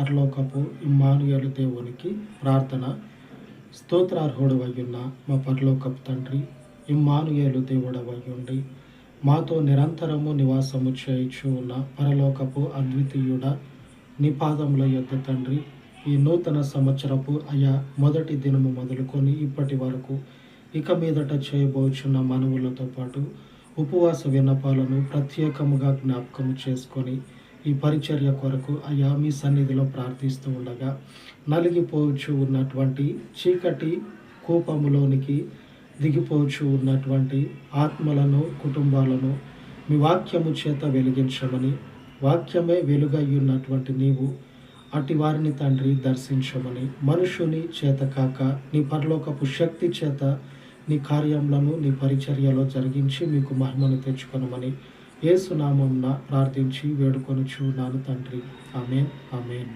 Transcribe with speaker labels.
Speaker 1: పరలోకపు ఇమ్మానుయేలు దేవునికి ప్రార్థన స్తోత్రార్హుడు అయ్యున్న మా పరలోకపు తండ్రి ఇమ్మానుయేలు దేవుడవై ఉండి మాతో నిరంతరము నివాసము చేయుచు ఉన్న పరలోకపు అద్వితీయుడ నీ పాదముల యొద్ద తండ్రి ఈ నూతన సంవత్సరపు అయా మొదటి దినము మొదలుకొని ఇప్పటి వరకు ఇక మీదట చేయబోచున్న మనవులతో పాటు ఉపవాస విన్నపాలను ప్రత్యేకముగా జ్ఞాపకం చేసుకొని ఈ పరిచర్య కొరకు అయా మీ సన్నిధిలో ప్రార్థిస్తూ ఉండగా నలిగిపోవచ్చు ఉన్నటువంటి చీకటి కూపములోనికి దిగిపోవచ్చు ఉన్నటువంటి ఆత్మలను కుటుంబాలను మీ వాక్యము చేత వెలిగించమని వాక్యమే వెలుగై ఉన్నటువంటి నీవు అటు వారిని తండ్రి దర్శించమని మనుషుని చేత కాక నీ పరలోకపు శక్తి చేత నీ కార్యములను నీ పరిచర్యలో జరిగించి మీకు మహిమను తెచ్చుకొనమని ఏసునామంన ప్రార్థించి వేడుకొనుచు నాను తండ్రి. Amen amen.